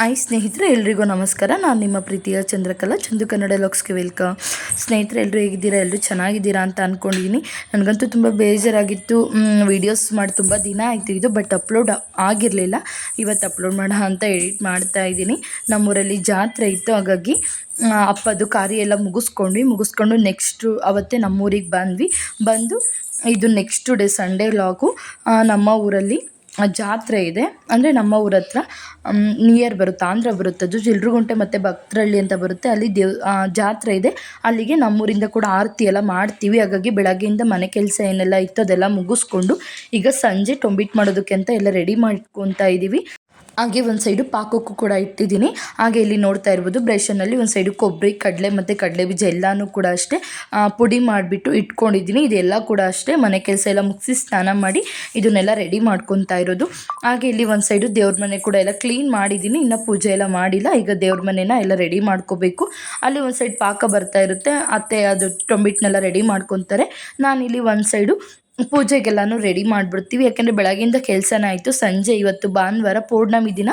Hi ಸ್ನೇಹಿತರೆ, ಎಲ್ರಿಗೂ ನಮಸ್ಕಾರ. ನಾನು ನಿಮ್ಮ ಪ್ರೀತಿಯ ಚಂದ್ರಕಲಾ, ಚಂದು ಕನ್ನಡ ಲಾಕ್ಸ್ಗೆ ವೆಲ್ಕಮ್. ಸ್ನೇಹಿತರೆ ಎಲ್ಲರೂ ಹೇಗಿದ್ದೀರಾ? ಎಲ್ಲರೂ ಚೆನ್ನಾಗಿದ್ದೀರಾ ಅಂತ ಅಂದ್ಕೊಂಡಿದ್ದೀನಿ ನನಗಂತೂ ತುಂಬ ಬೇಜಾರಾಗಿತ್ತು. ವೀಡಿಯೋಸ್ ಮಾಡಿ ತುಂಬ ದಿನ ಆಯಿತು ಇದು ಬಟ್ ಅಪ್ಲೋಡ್ ಆಗಿರಲಿಲ್ಲ. ಇವತ್ತು ಅಪ್ಲೋಡ್ ಮಾಡೋ ಅಂತ ಎಡಿಟ್ ಮಾಡ್ತಾ ಇದ್ದೀನಿ. ನಮ್ಮೂರಲ್ಲಿ ಜಾತ್ರೆ ಇತ್ತು, ಹಾಗಾಗಿ ಅಪ್ಪದು ಕಾರ್ಯ ಎಲ್ಲ ಮುಗಿಸ್ಕೊಂಡ್ವಿ. ಮುಗಿಸ್ಕೊಂಡು ನೆಕ್ಸ್ಟು ಅವತ್ತೇ ನಮ್ಮೂರಿಗೆ ಬಂದ್ವಿ. ಬಂದು, ಇದು ನೆಕ್ಸ್ಟ್ ಡೇ ಸಂಡೇ ಲಾಗು ನಮ್ಮ ಊರಲ್ಲಿ ಜಾತ್ರೆ ಇದೆ. ಅಂದರೆ ನಮ್ಮ ಊರ ಹತ್ರ ನಿಯರ್ ಬರುತ್ತೆ, ಆಂಧ್ರ ಬರುತ್ತೆ ಅದು ಜಿಲ್ರುಗುಂಟೆ ಮತ್ತು ಭಕ್ತರಳ್ಳಿ ಅಂತ ಬರುತ್ತೆ. ಅಲ್ಲಿ ದೇವ್ ಜಾತ್ರೆ ಇದೆ. ಅಲ್ಲಿಗೆ ನಮ್ಮೂರಿಂದ ಕೂಡ ಆರತಿ ಎಲ್ಲ ಮಾಡ್ತೀವಿ. ಹಾಗಾಗಿ ಬೆಳಗ್ಗೆಯಿಂದ ಮನೆ ಕೆಲಸ ಏನೆಲ್ಲ ಇತ್ತು ಅದೆಲ್ಲ ಮುಗಿಸ್ಕೊಂಡು ಈಗ ಸಂಜೆ ಟೊಂಬಿಟ್ ಮಾಡೋದಕ್ಕೆ ಅಂತ ಎಲ್ಲ ರೆಡಿ ಮಾಡ್ಕೊತಾ ಇದ್ದೀವಿ ಹಾಗೆ ಒಂದು ಸೈಡು ಪಾಕಕ್ಕೂ ಕೂಡ ಇಟ್ಟಿದ್ದೀನಿ. ಹಾಗೆ ಇಲ್ಲಿ ನೋಡ್ತಾ ಇರ್ಬೋದು ಬ್ರೆಷನಲ್ಲಿ ಒಂದು ಸೈಡು ಕೊಬ್ಬರಿ, ಕಡಲೆ ಮತ್ತು ಕಡಲೆ ಬೀಜ ಎಲ್ಲನೂ ಕೂಡ ಅಷ್ಟೇ ಪುಡಿ ಮಾಡಿಬಿಟ್ಟು ಇಟ್ಕೊಂಡಿದ್ದೀನಿ. ಇದೆಲ್ಲ ಕೂಡ ಅಷ್ಟೇ, ಮನೆ ಕೆಲಸ ಎಲ್ಲ ಮುಗಿಸಿ ಸ್ನಾನ ಮಾಡಿ ಇದನ್ನೆಲ್ಲ ರೆಡಿ ಮಾಡ್ಕೊತಾ ಇರೋದು. ಹಾಗೆ ಇಲ್ಲಿ ಒಂದು ಸೈಡು ದೇವ್ರ ಮನೆ ಕೂಡ ಎಲ್ಲ ಕ್ಲೀನ್ ಮಾಡಿದ್ದೀನಿ. ಇನ್ನೂ ಪೂಜೆ ಎಲ್ಲ ಮಾಡಿಲ್ಲ, ಈಗ ದೇವ್ರ ಮನೆನ ಎಲ್ಲ ರೆಡಿ ಮಾಡ್ಕೋಬೇಕು. ಅಲ್ಲಿ ಒಂದು ಸೈಡ್ ಪಾಕ ಬರ್ತಾ ಇರುತ್ತೆ, ಅತ್ತೆ ಅದು ಟೊಂಬಿಟ್ನೆಲ್ಲ ರೆಡಿ ಮಾಡ್ಕೊತಾರೆ. ಇಲ್ಲಿ ಒಂದು ಸೈಡು ಪೂಜೆಗೆಲ್ಲನೂ ರೆಡಿ ಮಾಡಿಬಿಡ್ತೀವಿ. ಯಾಕೆಂದರೆ ಬೆಳಗಿಂದ ಕೆಲಸನೇ ಆಯಿತು. ಸಂಜೆ ಇವತ್ತು ಭಾನುವಾರ ಪೂರ್ಣಮಿ ದಿನ.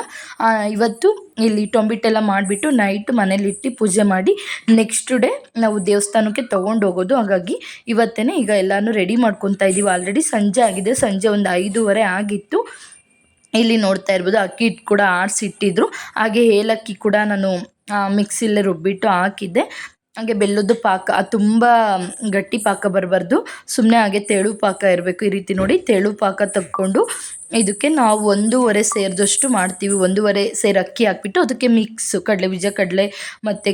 ಇವತ್ತು ಇಲ್ಲಿ ಟೊಂಬಿಟ್ಟೆಲ್ಲ ಮಾಡಿಬಿಟ್ಟು ನೈಟ್ ಮನೇಲಿಟ್ಟು ಪೂಜೆ ಮಾಡಿ ನೆಕ್ಸ್ಟ್ ಡೇ ನಾವು ದೇವಸ್ಥಾನಕ್ಕೆ ತೊಗೊಂಡು ಹೋಗೋದು. ಹಾಗಾಗಿ ಇವತ್ತೇ ಈಗ ಎಲ್ಲನೂ ರೆಡಿ ಮಾಡ್ಕೊತಾ ಇದ್ದೀವಿ ಆಲ್ರೆಡಿ ಸಂಜೆ ಆಗಿದೆ. ಸಂಜೆ ಒಂದು ಐದೂವರೆ ಆಗಿತ್ತು. ಇಲ್ಲಿ ನೋಡ್ತಾ ಇರ್ಬೋದು ಅಕ್ಕಿ ಹಿಟ್ಟು ಕೂಡ ಆಡಿಸಿಟ್ಟಿದ್ರು ಹಾಗೆ ಏಲಕ್ಕಿ ಕೂಡ ನಾನು ಮಿಕ್ಸಿಲ್ಲೇ ರುಬ್ಬಿಟ್ಟು ಹಾಕಿದ್ದೆ. ಹಾಗೆ ಬೆಲ್ಲದ ಪಾಕ ತುಂಬ ಗಟ್ಟಿ ಪಾಕ ಬರಬಾರ್ದು. ಸುಮ್ಮನೆ ಹಾಗೆ ತೆಳು ಪಾಕ ಇರಬೇಕು ಈ ರೀತಿ ನೋಡಿ. ತೆಳು ಪಾಕ ತಕ್ಕೊಂಡು ಇದಕ್ಕೆ ನಾವು ಒಂದೂವರೆ ಸೇರಿದಷ್ಟು ಮಾಡ್ತೀವಿ. ಒಂದೂವರೆ ಸೇರು ಅಕ್ಕಿ ಹಾಕ್ಬಿಟ್ಟು ಅದಕ್ಕೆ ಮಿಕ್ಸು ಕಡಲೆ ಬೀಜ, ಕಡಲೆ ಮತ್ತು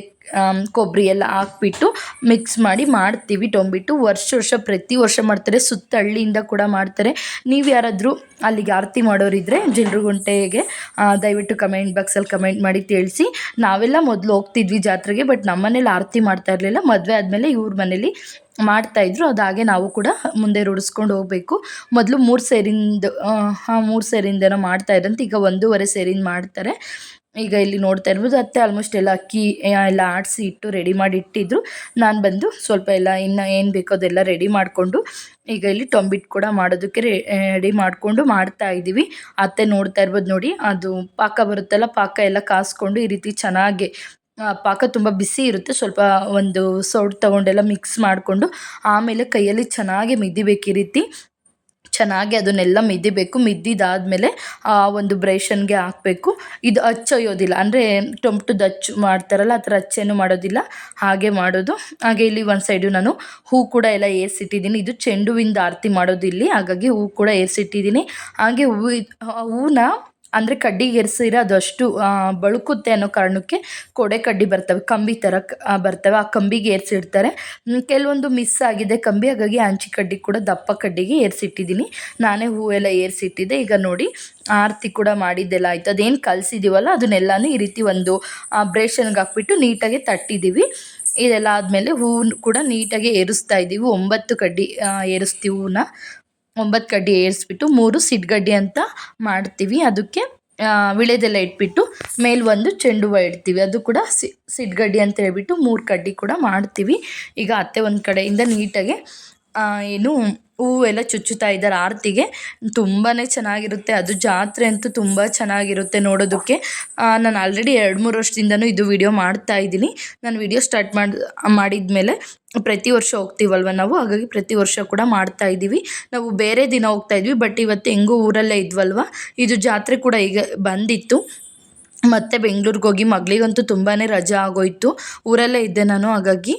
ಕೊಬ್ಬರಿ ಎಲ್ಲ ಹಾಕ್ಬಿಟ್ಟು ಮಿಕ್ಸ್ ಮಾಡಿ ಮಾಡ್ತೀವಿ. ಟೊಂಬಿಟ್ಟು ವರ್ಷ ವರ್ಷ ಪ್ರತಿ ವರ್ಷ ಮಾಡ್ತಾರೆ. ಸುತ್ತ ಹಳ್ಳಿಯಿಂದ ಕೂಡ ಮಾಡ್ತಾರೆ. ನೀವು ಯಾರಾದರೂ ಅಲ್ಲಿಗೆ ಆರತಿ ಮಾಡೋರಿದ್ದರೆ ಗುಂಟೆಗೆ ದಯವಿಟ್ಟು ಕಮೆಂಟ್ ಬಾಕ್ಸಲ್ಲಿ ಕಮೆಂಟ್ ಮಾಡಿ ತಿಳಿಸಿ. ನಾವೆಲ್ಲ ಮೊದಲು ಹೋಗ್ತಿದ್ವಿ ಜಾತ್ರೆಗೆ ಬಟ್ ನಮ್ಮನೇಲಿ ಆರತಿ ಮಾಡ್ತಾ ಇರಲಿಲ್ಲ. ಮದುವೆ ಆದಮೇಲೆ ಇವ್ರ ಮನೇಲಿ ಮಾಡ್ತಾಯಿದ್ರು ಅದು ಹಾಗೆ ನಾವು ಕೂಡ ಮುಂದೆ ರೂಢಿಸ್ಕೊಂಡು ಹೋಗಬೇಕು. ಮೊದಲು ಮೂರು ಸೇರಿಂದ ಹಾಂ, ಮೂರು ಸೇರಿಂದೇನೋ ಮಾಡ್ತಾ ಇದ್ರಂತೆ ಈಗ ಒಂದೂವರೆ ಸೇರಿಂದ ಮಾಡ್ತಾರೆ. ಈಗ ಇಲ್ಲಿ ನೋಡ್ತಾ ಇರ್ಬೋದು, ಅತ್ತೆ ಆಲ್ಮೋಸ್ಟ್ ಎಲ್ಲ ಅಕ್ಕಿ ಎಲ್ಲ ಆಡಿಸಿ ಇಟ್ಟು ರೆಡಿ ಮಾಡಿ ಇಟ್ಟಿದ್ರು. ನಾನು ಬಂದು ಸ್ವಲ್ಪ ಎಲ್ಲ ಇನ್ನು ಏನು ಬೇಕೋ ಅದೆಲ್ಲ ರೆಡಿ ಮಾಡಿಕೊಂಡು ಈಗ ಇಲ್ಲಿ ಟೊಂಬಿಟ್ಟು ಕೂಡ ಮಾಡೋದಕ್ಕೆ ರೆಡಿ ಮಾಡಿಕೊಂಡು ಮಾಡ್ತಾ ಇದ್ದೀವಿ ಅತ್ತೆ ನೋಡ್ತಾ ಇರ್ಬೋದು ನೋಡಿ, ಅದು ಪಾಕ ಬರುತ್ತಲ್ಲ, ಪಾಕ ಎಲ್ಲ ಕಾಸ್ಕೊಂಡು ಈ ರೀತಿ ಚೆನ್ನಾಗಿ ಪಾಕ ತುಂಬ ಬಿಸಿ ಇರುತ್ತೆ. ಸ್ವಲ್ಪ ಒಂದು ಸೌಟ್ ತೊಗೊಂಡೆಲ್ಲ ಮಿಕ್ಸ್ ಮಾಡಿಕೊಂಡು ಆಮೇಲೆ ಕೈಯಲ್ಲಿ ಚೆನ್ನಾಗಿ ಮಿದಿಬೇಕು ಈ ರೀತಿ. ಚೆನ್ನಾಗಿ ಅದನ್ನೆಲ್ಲ ಮಿದಿಬೇಕು. ಮಿದ್ದಿದ್ದಾದಮೇಲೆ ಆ ಒಂದು ಬ್ರೇಷನ್ಗೆ ಹಾಕಬೇಕು. ಇದು ಹಚ್ಚೊಯ್ಯೋದಿಲ್ಲ ಅಂದರೆ ಟೊಮ್ಟದ ಹಚ್ಚು ಮಾಡ್ತಾರಲ್ಲ, ಆ ಥರ ಹಚ್ಚೇನು ಮಾಡೋದಿಲ್ಲ. ಹಾಗೆ ಮಾಡೋದು. ಹಾಗೆ ಇಲ್ಲಿ ಒಂದು ಸೈಡು ನಾನು ಹೂ ಕೂಡ ಎಲ್ಲ ಏರ್ಸಿಟ್ಟಿದ್ದೀನಿ. ಇದು ಚೆಂಡುವಿಂದ ಆರತಿ ಮಾಡೋದು ಇಲ್ಲಿ ಹಾಗಾಗಿ ಹೂ ಕೂಡ ಏರ್ಸಿಟ್ಟಿದ್ದೀನಿ. ಹಾಗೆ ಹೂವು ಹೂವನ್ನ ಅಂದರೆ ಕಡ್ಡಿಗೆ ಏರ್ಸಿದ್ರೆ ಅದಷ್ಟು ಬಳುಕುತ್ತೆ ಅನ್ನೋ ಕಾರಣಕ್ಕೆ ಕೊಡೆ ಕಡ್ಡಿ ಬರ್ತವೆ, ಕಂಬಿ ಥರ ಬರ್ತವೆ, ಆ ಕಂಬಿಗೆ ಏರಿಸಿಡ್ತಾರೆ ಕೆಲವೊಂದು ಮಿಸ್ ಆಗಿದೆ ಕಂಬಿ, ಹಾಗಾಗಿ ಹಂಚಿ ಕಡ್ಡಿ ಕೂಡ ದಪ್ಪ ಕಡ್ಡಿಗೆ ಏರಿಸಿಟ್ಟಿದ್ದೀನಿ ನಾನೇ ಹೂವೆಲ್ಲ ಏರಿಸಿಟ್ಟಿದ್ದೆ ಈಗ ನೋಡಿ ಆರತಿ ಕೂಡ ಮಾಡಿದ್ದೆಲ್ಲ ಆಯಿತು. ಅದೇನು ಕಲಸಿದ್ದೀವಲ್ಲ ಅದನ್ನೆಲ್ಲನೂ ಈ ರೀತಿ ಒಂದು ಬ್ರೇಷನ್ಗೆ ಹಾಕ್ಬಿಟ್ಟು ನೀಟಾಗಿ ತಟ್ಟಿದ್ದೀವಿ ಇದೆಲ್ಲ ಆದಮೇಲೆ ಹೂವು ಕೂಡ ನೀಟಾಗಿ ಏರಿಸ್ತಾ ಇದ್ದೀವಿ ಒಂಬತ್ತು ಕಡ್ಡಿ ಏರಿಸ್ತೀವಿ ಹೂವನ್ನ ಒಂಬತ್ತು ಕಡ್ಡಿ ಏರಿಸ್ಬಿಟ್ಟು ಮೂರು ಸಿಡ್ಗಡ್ಡಿ ಅಂತ ಮಾಡ್ತೀವಿ. ಅದಕ್ಕೆ ವಿಳೆದೆಲೆ ಇಟ್ಬಿಟ್ಟು ಮೇಲೆ ಒಂದು ಚೆಂಡು ಹೂವು ಇಡ್ತೀವಿ. ಅದು ಕೂಡ ಸಿ ಸಿಡ್ಗಡ್ಡಿ ಅಂತ ಹೇಳ್ಬಿಟ್ಟು ಮೂರು ಕಡ್ಡಿ ಕೂಡ ಮಾಡ್ತೀವಿ. ಈಗ ಅತ್ತೆ ಒಂದು ಕಡೆಯಿಂದ ನೀಟಾಗಿ ಏನು ಎಲ್ಲ ಚುಚ್ಚುತ್ತಾ ಇದ್ದಾರೆ. ಆರತಿಗೆ ತುಂಬಾ ಚೆನ್ನಾಗಿರುತ್ತೆ. ಅದು ಜಾತ್ರೆ ಅಂತೂ ತುಂಬ ಚೆನ್ನಾಗಿರುತ್ತೆ ನೋಡೋದಕ್ಕೆ. ನಾನು ಆಲ್ರೆಡಿ ಎರಡು ಮೂರು ವರ್ಷದಿಂದನೂ ಇದು ವಿಡಿಯೋ ಮಾಡ್ತಾ ಇದ್ದೀನಿ. ನಾನು ವಿಡಿಯೋ ಸ್ಟಾರ್ಟ್ ಮಾಡಿ ಮಾಡಿದ ಮೇಲೆ ಪ್ರತಿ ವರ್ಷ ಹೋಗ್ತೀವಲ್ವ ನಾವು? ಹಾಗಾಗಿ ಪ್ರತಿ ವರ್ಷ ಕೂಡ ಮಾಡ್ತಾ ಇದ್ದೀವಿ. ನಾವು ಬೇರೆ ದಿನ ಹೋಗ್ತಾ ಇದ್ವಿ ಬಟ್ ಇವತ್ತು ಹೆಂಗೂ ಊರಲ್ಲೇ ಇದ್ವಲ್ವ? ಇದು ಜಾತ್ರೆ ಕೂಡ ಈಗ ಬಂದಿತ್ತು. ಮತ್ತೆ ಬೆಂಗ್ಳೂರಿಗೆ ಹೋಗಿ ಮಗಳಿಗಂತೂ ತುಂಬಾ ರಜಾ ಆಗೋಯ್ತು. ಊರಲ್ಲೇ ಇದ್ದೆ ನಾನು, ಹಾಗಾಗಿ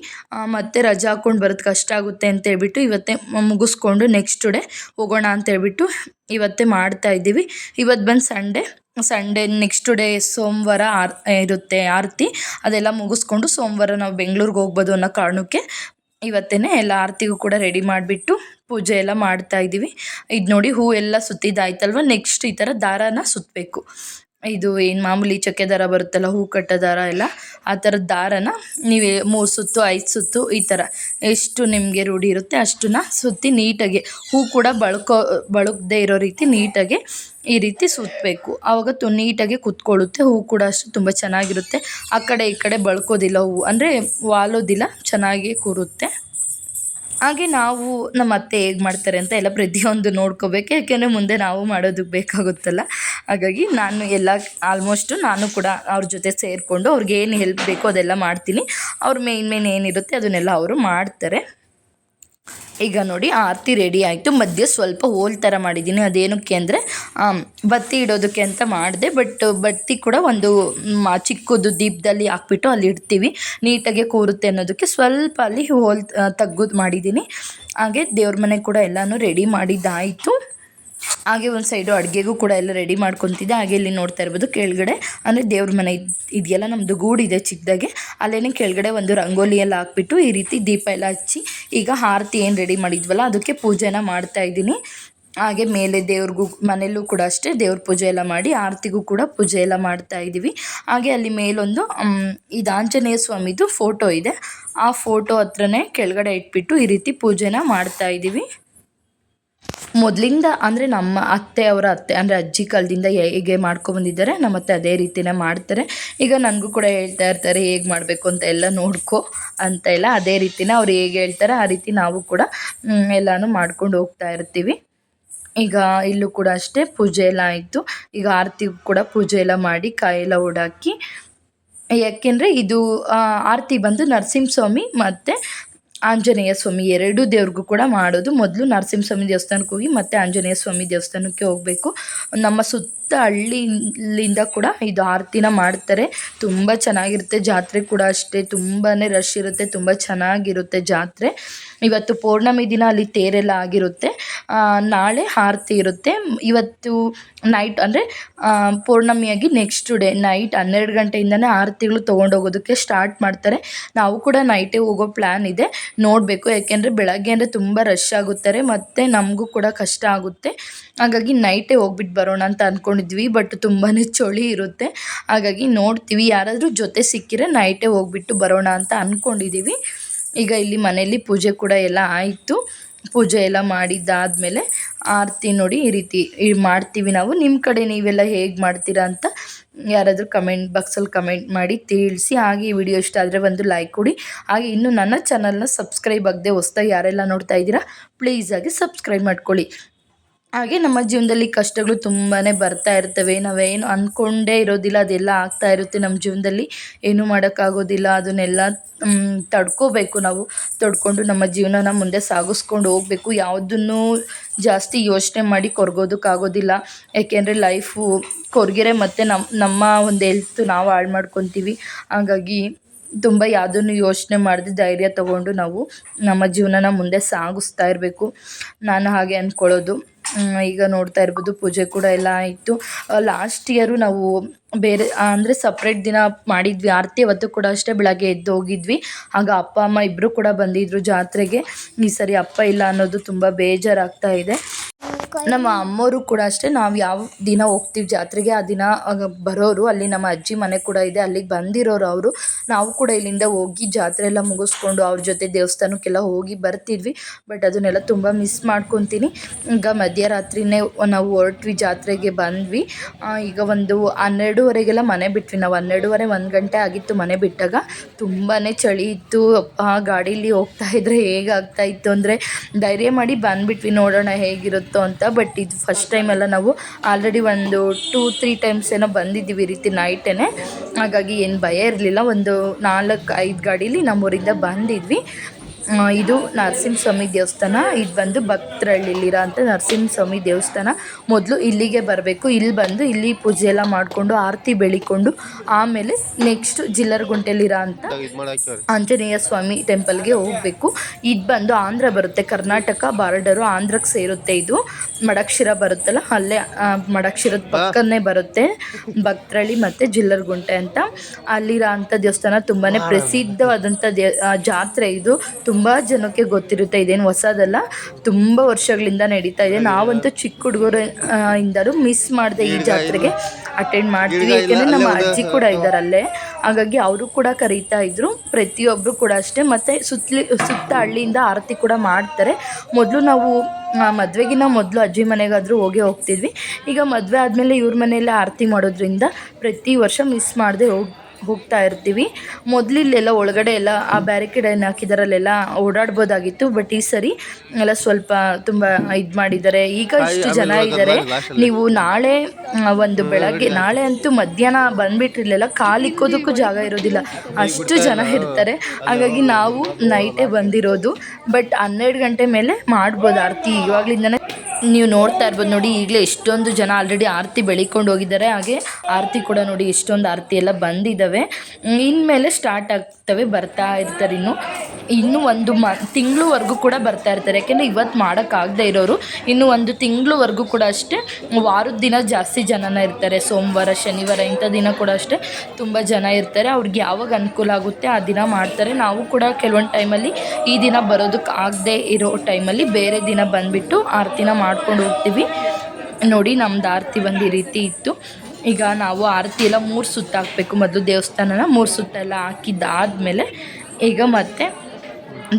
ಮತ್ತೆ ರಜಾ ಹಾಕ್ಕೊಂಡು ಬರೋದು ಕಷ್ಟ ಆಗುತ್ತೆ ಅಂತ ಹೇಳ್ಬಿಟ್ಟು ಇವತ್ತೇ ಮುಗಿಸ್ಕೊಂಡು ನೆಕ್ಸ್ಟ್ ಡೇ ಹೋಗೋಣ ಅಂತ ಹೇಳ್ಬಿಟ್ಟು ಇವತ್ತೇ ಮಾಡ್ತಾ ಇದ್ದೀವಿ. ಇವತ್ತು ಬಂದು ಸಂಡೇ ಸಂಡೇ ನೆಕ್ಸ್ಟ್ ಡೇ ಸೋಮವಾರ ಆರ್ ಇರುತ್ತೆ ಆರತಿ. ಅದೆಲ್ಲ ಮುಗಿಸ್ಕೊಂಡು ಸೋಮವಾರ ನಾವು ಬೆಂಗ್ಳೂರಿಗೆ ಹೋಗ್ಬೋದು ಅನ್ನೋ ಕಾರಣಕ್ಕೆ ಇವತ್ತೇ ಎಲ್ಲ ಆರತಿಗೂ ಕೂಡ ರೆಡಿ ಮಾಡಿಬಿಟ್ಟು ಪೂಜೆ ಎಲ್ಲ ಮಾಡ್ತಾ ಇದ್ದೀವಿ. ಇದು ನೋಡಿ ಹೂ ಎಲ್ಲ ಸುತ್ತಿದ್ದಾಯ್ತಲ್ವ ನೆಕ್ಸ್ಟ್ ಈ ಥರ ದಾರಾನ ಸುತ್ತಬೇಕು ಇದು ಏನು ಮಾಮೂಲಿ ಚಕ್ಕೆ ದಾರ ಬರುತ್ತಲ್ಲ, ಹೂ ಕಟ್ಟೋ ದಾರ ಎಲ್ಲ, ಆ ಥರದ ದಾರನ ನೀವು ಮೂರು ಸುತ್ತು, ಐದು ಸುತ್ತು ಈ ಥರ ಎಷ್ಟು ನಿಮಗೆ ರೂಢಿ ಇರುತ್ತೆ ಅಷ್ಟನ್ನ ಸುತ್ತಿ ನೀಟಾಗಿ, ಹೂ ಕೂಡ ಬಳಕೋ, ಬಳುಕದೇ ಇರೋ ರೀತಿ ನೀಟಾಗಿ ಈ ರೀತಿ ಸುತ್ತಬೇಕು ಆವಾಗ ತು ನೀಟಾಗಿ ಕುತ್ಕೊಳ್ಳುತ್ತೆ, ಹೂ ಕೂಡ ಅಷ್ಟು ತುಂಬ ಚೆನ್ನಾಗಿರುತ್ತೆ. ಆ ಕಡೆ ಈ ಕಡೆ ಬಳ್ಕೋದಿಲ್ಲ ಹೂವು ಅಂದರೆ ವಾಲೋದಿಲ್ಲ, ಚೆನ್ನಾಗಿ ಕೂರುತ್ತೆ. ಹಾಗೆ ನಾವು ನಮ್ಮ ಅತ್ತೆ ಹೇಗೆ ಮಾಡ್ತಾರೆ ಅಂತ ಎಲ್ಲ ಪ್ರತಿಯೊಂದು ನೋಡ್ಕೋಬೇಕು, ಯಾಕೆಂದರೆ ಮುಂದೆ ನಾವು ಮಾಡೋದಕ್ಕೆ ಬೇಕಾಗುತ್ತಲ್ಲ. ಹಾಗಾಗಿ ನಾನು ಎಲ್ಲ ಆಲ್ಮೋಸ್ಟು ನಾನು ಕೂಡ ಅವ್ರ ಜೊತೆ ಸೇರಿಕೊಂಡು ಅವ್ರಿಗೆ ಏನು ಹೆಲ್ಪ್ ಬೇಕೋ ಅದೆಲ್ಲ ಮಾಡ್ತೀನಿ. ಅವ್ರ ಮೇನ್ ಮೇನ್ ಏನಿರುತ್ತೆ ಅದನ್ನೆಲ್ಲ ಅವರು ಮಾಡ್ತಾರೆ. ಈಗ ನೋಡಿ ಆರತಿ ರೆಡಿ ಆಯಿತು. ಮಧ್ಯೆ ಸ್ವಲ್ಪ ಹೋಲ್ ಥರ ಮಾಡಿದ್ದೀನಿ. ಅದೇನಕ್ಕೆ ಅಂದರೆ ಬತ್ತಿ ಇಡೋದಕ್ಕೆ ಅಂತ ಮಾಡಿದೆ ಬಟ್ ಬತ್ತಿ ಕೂಡ ಒಂದು ಚಿಕ್ಕದು ದೀಪದಲ್ಲಿ ಹಾಕ್ಬಿಟ್ಟು ಅಲ್ಲಿ ಇಡ್ತೀವಿ. ನೀಟಾಗಿ ಕೂರುತ್ತೆ ಅನ್ನೋದಕ್ಕೆ ಸ್ವಲ್ಪ ಅಲ್ಲಿ ಹೋಲ್ ತಗ್ಗುದು ಮಾಡಿದ್ದೀನಿ. ಹಾಗೆ ದೇವ್ರ ಮನೆ ಕೂಡ ಎಲ್ಲನೂ ರೆಡಿ ಮಾಡಿದ್ದಾಯಿತು. ಹಾಗೆ ಒಂದು ಸೈಡು ಅಡುಗೆಗೂ ಕೂಡ ಎಲ್ಲ ರೆಡಿ ಮಾಡ್ಕೊತಿದ್ದೆ. ಹಾಗೆ ಇಲ್ಲಿ ನೋಡ್ತಾ ಇರ್ಬೋದು ಕೆಳಗಡೆ, ಅಂದರೆ ದೇವ್ರ ಮನೆ ಇದ್- ಇದೆಯಲ್ಲ ನಮ್ಮದು ಗೂಡಿದೆ ಚಿಕ್ಕದಾಗೆ. ಅಲ್ಲೇ ಕೆಳಗಡೆ ಒಂದು ರಂಗೋಲಿ ಎಲ್ಲ ಹಾಕ್ಬಿಟ್ಟು ಈ ರೀತಿ ದೀಪ ಎಲ್ಲ ಹಚ್ಚಿ, ಈಗ ಆರತಿ ಏನು ರೆಡಿ ಮಾಡಿದ್ವಲ್ಲ, ಅದಕ್ಕೆ ಪೂಜೆನ ಮಾಡ್ತಾ ಇದ್ದೀನಿ. ಹಾಗೆ ಮೇಲೆ ದೇವ್ರಿಗೂ, ಮನೆಯಲ್ಲೂ ಕೂಡ ಅಷ್ಟೇ ದೇವ್ರ ಪೂಜೆ ಎಲ್ಲ ಮಾಡಿ, ಆರತಿಗೂ ಕೂಡ ಪೂಜೆ ಎಲ್ಲ ಮಾಡ್ತಾ ಇದ್ದೀವಿ. ಹಾಗೆ ಅಲ್ಲಿ ಮೇಲೊಂದು ಇದು ಆಂಜನೇಯ ಸ್ವಾಮಿದು ಫೋಟೋ ಇದೆ. ಆ ಫೋಟೋ ಹತ್ರನೇ ಕೆಳಗಡೆ ಇಟ್ಬಿಟ್ಟು ಈ ರೀತಿ ಪೂಜೆನ ಮಾಡ್ತಾ ಇದ್ದೀವಿ. ಮೊದಲಿಂದ ಅಂದರೆ ನಮ್ಮ ಅತ್ತೆ ಅವರ ಅತ್ತೆ ಅಂದರೆ ಅಜ್ಜಿ ಕಾಲದಿಂದ ಹೇಗೆ ಮಾಡ್ಕೊಬಂದಿದ್ದಾರೆ ನಮ್ಮ ಅತ್ತೆ ಅದೇ ರೀತಿನೇ ಮಾಡ್ತಾರೆ. ಈಗ ನನಗೂ ಕೂಡ ಹೇಳ್ತಾ ಇರ್ತಾರೆ, ಹೇಗೆ ಮಾಡಬೇಕು ಅಂತ ಎಲ್ಲ ನೋಡ್ಕೊ ಅಂತ ಎಲ್ಲ ಅದೇ ರೀತಿನೇ ಅವ್ರು ಹೇಗೆ ಹೇಳ್ತಾರೆ, ಆ ರೀತಿ ನಾವು ಕೂಡ ಎಲ್ಲನೂ ಮಾಡ್ಕೊಂಡು ಹೋಗ್ತಾ ಇರ್ತೀವಿ. ಈಗ ಇಲ್ಲೂ ಕೂಡ ಅಷ್ಟೇ ಪೂಜೆ ಎಲ್ಲ ಆಯಿತು. ಈಗ ಆರತಿ ಕೂಡ ಪೂಜೆ ಎಲ್ಲ ಮಾಡಿ ಕಾಯೆಲ್ಲ ಓಡಾಕಿ, ಯಾಕೆಂದರೆ ಇದು ಆರತಿ ಬಂದು ನರಸಿಂಹಸ್ವಾಮಿ ಮತ್ತು ಆಂಜನೇಯ ಸ್ವಾಮಿ ಎರಡೂ ದೇವ್ರಿಗೂ ಕೂಡ ಮಾಡೋದು. ಮೊದಲು ನರಸಿಂಹ ಸ್ವಾಮಿ ದೇವಸ್ಥಾನಕ್ಕೆ ಹೋಗಿ ಮತ್ತೆ ಆಂಜನೇಯ ಸ್ವಾಮಿ ದೇವಸ್ಥಾನಕ್ಕೆ ಹೋಗಬೇಕು. ನಮ್ಮ ಸುತ್ತ ಹಳ್ಳಿಯಿಂದ ಕೂಡ ಇದು ಆರತಿನ ಮಾಡ್ತಾರೆ. ತುಂಬ ಚೆನ್ನಾಗಿರುತ್ತೆ ಜಾತ್ರೆ ಕೂಡ ಅಷ್ಟೇ. ತುಂಬಾ ರಶ್ ಇರುತ್ತೆ, ತುಂಬ ಚೆನ್ನಾಗಿರುತ್ತೆ ಜಾತ್ರೆ. ಇವತ್ತು ಪೌರ್ಣಮಿ ದಿನ ಅಲ್ಲಿ ತೇರೆಲ್ಲ ಆಗಿರುತ್ತೆ. ನಾಳೆ ಆರತಿ ಇರುತ್ತೆ. ಇವತ್ತು ನೈಟ್ ಅಂದರೆ ಪೌರ್ಣಮಿಯಾಗಿ ನೆಕ್ಸ್ಟ್ ಡೇ ನೈಟ್ ಹನ್ನೆರಡು ಗಂಟೆಯಿಂದನೇ ಆರತಿಗಳು ತೊಗೊಂಡೋಗೋದಕ್ಕೆ ಸ್ಟಾರ್ಟ್ ಮಾಡ್ತಾರೆ. ನಾವು ಕೂಡ ನೈಟೇ ಹೋಗೋ ಪ್ಲ್ಯಾನ್ ಇದೆ. ನೋಡಬೇಕು. ಯಾಕೆಂದರೆ ಬೆಳಗ್ಗೆ ಅಂದರೆ ತುಂಬ ರಶ್ ಆಗುತ್ತಾರೆ. ಮತ್ತು ನಮಗೂ ಕೂಡ ಕಷ್ಟ ಆಗುತ್ತೆ. ಹಾಗಾಗಿ ನೈಟೇ ಹೋಗ್ಬಿಟ್ಟು ಬರೋಣ ಅಂತ ಅಂದ್ಕೊಂಡಿದ್ವಿ ಬಟ್ ತುಂಬಾ ಚಳಿ ಇರುತ್ತೆ. ಹಾಗಾಗಿ ನೋಡ್ತೀವಿ, ಯಾರಾದರೂ ಜೊತೆ ಸಿಕ್ಕಿದ್ರೆ ನೈಟೇ ಹೋಗ್ಬಿಟ್ಟು ಬರೋಣ ಅಂತ ಅಂದ್ಕೊಂಡಿದ್ದೀವಿ ಈಗ ಇಲ್ಲಿ ಮನೆಯಲ್ಲಿ ಪೂಜೆ ಕೂಡ ಎಲ್ಲ ಆಯಿತು. ಪೂಜೆ ಎಲ್ಲ ಮಾಡಿದ್ದಾದಮೇಲೆ ಆರತಿ ನೋಡಿ ಈ ರೀತಿ ಮಾಡ್ತೀವಿ ನಾವು. ನಿಮ್ಮ ಕಡೆ ನೀವೆಲ್ಲ ಹೇಗೆ ಮಾಡ್ತೀರಾ ಅಂತ ಯಾರಾದರೂ ಕಮೆಂಟ್ ಬಾಕ್ಸಲ್ಲಿ ಕಮೆಂಟ್ ಮಾಡಿ ತಿಳಿಸಿ. ಹಾಗೆ ಈ ವಿಡಿಯೋ ಇಷ್ಟ ಆದರೆ ಒಂದು ಲೈಕ್ ಕೊಡಿ. ಹಾಗೆ ಇನ್ನು ನನ್ನ ಚಾನಲ್ನ ಸಬ್ಸ್ಕ್ರೈಬ್ ಆಗದೆ ಹೊಸ್ದಾಗಿ ಯಾರೆಲ್ಲ ನೋಡ್ತಾ ಇದ್ದೀರಾ ಪ್ಲೀಸಾಗಿ ಸಬ್ಸ್ಕ್ರೈಬ್ ಮಾಡ್ಕೊಳ್ಳಿ. ಹಾಗೆ ನಮ್ಮ ಜೀವನದಲ್ಲಿ ಕಷ್ಟಗಳು ತುಂಬಾ ಬರ್ತಾ ಇರ್ತವೆ. ನಾವೇನು ಅಂದ್ಕೊಂಡೇ ಇರೋದಿಲ್ಲ, ಅದೆಲ್ಲ ಆಗ್ತಾ ಇರುತ್ತೆ ನಮ್ಮ ಜೀವನದಲ್ಲಿ. ಏನೂ ಮಾಡೋಕ್ಕಾಗೋದಿಲ್ಲ, ಅದನ್ನೆಲ್ಲ ತಡ್ಕೋಬೇಕು ನಾವು. ತಡ್ಕೊಂಡು ನಮ್ಮ ಜೀವನನ ಮುಂದೆ ಸಾಗಿಸ್ಕೊಂಡು ಹೋಗಬೇಕು. ಯಾವುದನ್ನು ಜಾಸ್ತಿ ಯೋಚನೆ ಮಾಡಿ ಕೊರ್ಗೋದಕ್ಕಾಗೋದಿಲ್ಲ. ಯಾಕೆಂದರೆ ಲೈಫು ಕೊರ್ಗಿರೆ ಮತ್ತು ನಮ್ಮ ನಮ್ಮ ಒಂದು ಹೆಲ್ತ್ ನಾವು ಹಾಳು ಮಾಡ್ಕೊತೀವಿ. ಹಾಗಾಗಿ ತುಂಬ ಯಾವುದನ್ನು ಯೋಚನೆ ಮಾಡದೆ ಧೈರ್ಯ ತಗೊಂಡು ನಾವು ನಮ್ಮ ಜೀವನನ ಮುಂದೆ ಸಾಗಿಸ್ತಾ ಇರಬೇಕು. ನಾನು ಹಾಗೆ ಅಂದ್ಕೊಳ್ಳೋದು ಈಗ ನೋಡ್ತಾ ಇರ್ಬೋದು, ಪೂಜೆ ಕೂಡ ಎಲ್ಲ ಆಯಿತು. ಲಾಸ್ಟ್ ಇಯರು ನಾವು ಬೇರೆ, ಅಂದರೆ ಸಪ್ರೇಟ್ ದಿನ ಮಾಡಿದ್ವಿ. ಆರತಿ ಅವತ್ತು ಕೂಡ ಅಷ್ಟೇ ಬೆಳಗ್ಗೆ ಎದ್ದು ಹೋಗಿದ್ವಿ. ಆಗ ಅಪ್ಪ, ಅಮ್ಮ ಇಬ್ಬರು ಕೂಡ ಬಂದಿದ್ದರು ಜಾತ್ರೆಗೆ. ಈ ಸರಿ ಅಪ್ಪ ಇಲ್ಲ ಅನ್ನೋದು ತುಂಬ ಬೇಜಾರಾಗ್ತಾ ಇದೆ. ನಮ್ಮ ಅಮ್ಮೋರು ಕೂಡ ಅಷ್ಟೇ, ನಾವು ಯಾವ ದಿನ ಹೋಗ್ತೀವಿ ಜಾತ್ರೆಗೆ, ಆ ದಿನ ಬರೋರು, ಅಲ್ಲಿ ನಮ್ಮ ಅಜ್ಜಿ ಮನೆ ಕೂಡ ಇದೆ, ಅಲ್ಲಿಗೆ ಬಂದಿರೋರು ಅವರು. ನಾವು ಕೂಡ ಇಲ್ಲಿಂದ ಹೋಗಿ ಜಾತ್ರೆ ಎಲ್ಲ ಮುಗಿಸ್ಕೊಂಡು ಅವ್ರ ಜೊತೆ ದೇವಸ್ಥಾನಕ್ಕೆಲ್ಲ ಹೋಗಿ ಬರ್ತಿದ್ವಿ. ಬಟ್ ಅದನ್ನೆಲ್ಲ ತುಂಬ ಮಿಸ್ ಮಾಡ್ಕೊತೀನಿ. ಈಗ ಮಧ್ಯರಾತ್ರಿನೇ ನಾವು ಹೊರಟ್ವಿ ಜಾತ್ರೆಗೆ ಬಂದ್ವಿ. ಈಗ ಒಂದು ಹನ್ನೆರಡುವರೆಗೆಲ್ಲ ಮನೆ ಬಿಟ್ವಿ. ನಾವು ಹನ್ನೆರಡುವರೆ, ಒಂದು ಗಂಟೆ ಆಗಿತ್ತು ಮನೆ ಬಿಟ್ಟಾಗ. ತುಂಬಾ ಚಳಿ ಇತ್ತು. ಆ, ಗಾಡೀಲಿ ಹೋಗ್ತಾ ಇದ್ರೆ ಹೇಗಾಗ್ತಾ ಇತ್ತು ಅಂದರೆ, ಧೈರ್ಯ ಮಾಡಿ ಬಂದ್ಬಿಟ್ವಿ. ನೋಡೋಣ ಹೇಗಿರುತ್ತೋ ಅಂತ. ಬಟ್ ಇದು ಫಸ್ಟ್ ಟೈಮ್ ಎಲ್ಲ ನಾವು ಆಲ್ರೆಡಿ ಒಂದು ಟೂ ತ್ರೀ ಟೈಮ್ಸ್ ಏನೋ ಬಂದಿದ್ದೀವಿ ರೀತಿ ನೈಟೇ ಹಾಗಾಗಿ ಏನು ಭಯ ಇರಲಿಲ್ಲ. ಒಂದು ನಾಲ್ಕು, ಐದು ಗಾಡೀಲಿ ನಮ್ಮೂರಿಂದ ಬಂದಿದ್ವಿ. ಇದು ನರಸಿಂಹಸ್ವಾಮಿ ದೇವಸ್ಥಾನ. ಇದು ಬಂದು ಭಕ್ತರಳ್ಳಿಲಿರೋ ನರಸಿಂಹ ನರಸಿಂಹಸ್ವಾಮಿ ದೇವಸ್ಥಾನ. ಮೊದಲು ಇಲ್ಲಿಗೆ ಬರಬೇಕು ಇಲ್ಲಿ ಬಂದು ಇಲ್ಲಿ ಪೂಜೆ ಎಲ್ಲ ಮಾಡಿಕೊಂಡು ಆರತಿ ಬೆಳಿಕೊಂಡು ಆಮೇಲೆ ನೆಕ್ಸ್ಟ್ ಜಿಲ್ಲರಗುಂಟೆಲಿರೋ ಅಂತ ಆಂಜನೇಯ ಸ್ವಾಮಿ ಟೆಂಪಲ್ಗೆ ಹೋಗಬೇಕು. ಇದು ಬಂದು ಆಂಧ್ರ ಬರುತ್ತೆ ಕರ್ನಾಟಕ ಬಾರ್ಡರು ಆಂಧ್ರಕ್ಕೆ ಸೇರುತ್ತೆ ಇದು. ಮಡಕ್ಷಿರ ಬರುತ್ತಲ್ಲ ಅಲ್ಲೇ ಮಡಕ್ಷಿರದ ಪಕ್ಕನೇ ಬರುತ್ತೆ ಭಕ್ತರಳ್ಳಿ ಮತ್ತು ಜಿಲ್ಲರಗುಂಟೆ ಅಂತ. ಅಲ್ಲಿರೋ ಅಂಥ ದೇವಸ್ಥಾನ ತುಂಬಾ ಪ್ರಸಿದ್ಧವಾದಂಥ ದೇ ಜಾತ್ರೆ ಇದು. ತುಂಬ ಜನಕ್ಕೆ ಗೊತ್ತಿರುತ್ತೆ ಇದೇನು ಹೊಸದಲ್ಲ. ತುಂಬ ವರ್ಷಗಳಿಂದ ನಡೀತಾ ಇದೆ. ನಾವಂತೂ ಚಿಕ್ಕ ಹುಡುಗರು ಇಂದಲೂ ಮಿಸ್ ಮಾಡಿದೆ ಈ ಜಾತ್ರೆಗೆ ಅಟೆಂಡ್ ಮಾಡ್ತೀವಿ. ಯಾಕೆಂದರೆ ನಮ್ಮ ಅಜ್ಜಿ ಕೂಡ ಇದ್ದಾರೆ ಅಲ್ಲೇ ಹಾಗಾಗಿ ಅವರು ಕೂಡ ಕರೀತಾ ಇದ್ರು. ಪ್ರತಿಯೊಬ್ಬರು ಕೂಡ ಅಷ್ಟೇ. ಮತ್ತು ಸುತ್ತಲಿ ಸುತ್ತ ಹಳ್ಳಿಯಿಂದ ಆರತಿ ಕೂಡ ಮಾಡ್ತಾರೆ. ಮೊದಲು ನಾವು ಮದುವೆಗಿನ್ನ ಮೊದಲು ಅಜ್ಜಿ ಮನೆಗಾದರೂ ಹೋಗಿ ಹೋಗ್ತಿದ್ವಿ. ಈಗ ಮದುವೆ ಆದಮೇಲೆ ಇವ್ರ ಮನೆಯಲ್ಲೇ ಆರತಿ ಮಾಡೋದ್ರಿಂದ ಪ್ರತಿ ವರ್ಷ ಮಿಸ್ ಮಾಡದೆ ಹೋಗಿ ಹೋಗ್ತಾ ಇರ್ತೀವಿ. ಮೊದಲಿಲ್ಲೆಲ್ಲ ಒಳಗಡೆ ಎಲ್ಲ ಆ ಬ್ಯಾರಿಕೇಡ್ ಏನು ಹಾಕಿದಾರಲ್ಲೆಲ್ಲ ಓಡಾಡ್ಬೋದಾಗಿತ್ತು ಬಟ್ ಈ ಸರಿ ಎಲ್ಲ ಸ್ವಲ್ಪ ತುಂಬ ಇದು ಮಾಡಿದ್ದಾರೆ ಈಗ ಇಷ್ಟು ಜನ ಇದ್ದಾರೆ ನೀವು ನಾಳೆ ಒಂದು ಬೆಳಗ್ಗೆ ನಾಳೆ ಅಂತೂ ಮಧ್ಯಾಹ್ನ ಬಂದ್ಬಿಟ್ರಿಲ್ಲೆಲ್ಲ ಕಾಲಿಕ್ಕೋದಕ್ಕೂ ಜಾಗ ಇರೋದಿಲ್ಲ. ಅಷ್ಟು ಜನ ಇರ್ತಾರೆ. ಹಾಗಾಗಿ ನಾವು ನೈಟೇ ಬಂದಿರೋದು ಬಟ್ ಹನ್ನೆರಡು ಗಂಟೆ ಮೇಲೆ ಮಾಡ್ಬೋದು ಆರತಿ. ಇವಾಗಲಿಂದನೇ ನೀವು ನೋಡ್ತಾ ಇರ್ಬೋದು ನೋಡಿ, ಈಗಲೇ ಎಷ್ಟೊಂದು ಜನ ಆಲ್ರೆಡಿ ಆರತಿ ಬೆಳಿಕೊಂಡು ಹೋಗಿದ್ದಾರೆ. ಹಾಗೆ ಆರತಿ ಕೂಡ ನೋಡಿ, ಎಷ್ಟೊಂದು ಆರತಿ ಎಲ್ಲ ಬಂದಿದ್ದಾವೆ. ಇನ್ಮೇಲೆ ಸ್ಟಾರ್ಟ್ ಆಗ್ತವೆ, ಬರ್ತಾ ಇರ್ತಾರೆ ಇನ್ನು. ಇನ್ನೂ ಒಂದು ಮ, ತಿಂಗಳವರೆಗೂ ಕೂಡ ಬರ್ತಾ ಇರ್ತಾರೆ. ಯಾಕೆಂದರೆ ಇವತ್ತು ಮಾಡೋಕ್ಕಾಗದೇ ಇರೋರು ಇನ್ನು ಒಂದು ತಿಂಗಳವರೆಗೂ ಕೂಡ ಅಷ್ಟೇ, ವಾರದ ದಿನ ಜಾಸ್ತಿ ಜನನ ಇರ್ತಾರೆ. ಸೋಮವಾರ, ಶನಿವಾರ ಇಂಥ ದಿನ ಕೂಡ ಅಷ್ಟೇ ತುಂಬ ಜನ ಇರ್ತಾರೆ. ಅವ್ರಿಗೆ ಯಾವಾಗ ಅನುಕೂಲ ಆಗುತ್ತೆ ಆ ದಿನ ಮಾಡ್ತಾರೆ. ನಾವು ಕೂಡ ಕೆಲವೊಂದು ಟೈಮಲ್ಲಿ ಈ ದಿನ ಬರೋದಕ್ಕೆ ಆಗದೆ ಇರೋ ಟೈಮಲ್ಲಿ ಬೇರೆ ದಿನ ಬಂದುಬಿಟ್ಟು ಆರತಿನ ಮಾಡ್ಕೊಂಡು ಹೋಗ್ತೀವಿ. ನೋಡಿ ನಮ್ದು ಆರತಿ ಒಂದು ಈ ರೀತಿ ಇತ್ತು. ಈಗ ನಾವು ಆರತಿ ಎಲ್ಲ ಮೂರು ಸುತ್ತಾಕಬೇಕು. ಮೊದಲು ದೇವಸ್ಥಾನನ ಮೂರು ಸುತ್ತ ಎಲ್ಲ ಹಾಕಿದ್ದಾದಮೇಲೆ ಈಗ ಮತ್ತೆ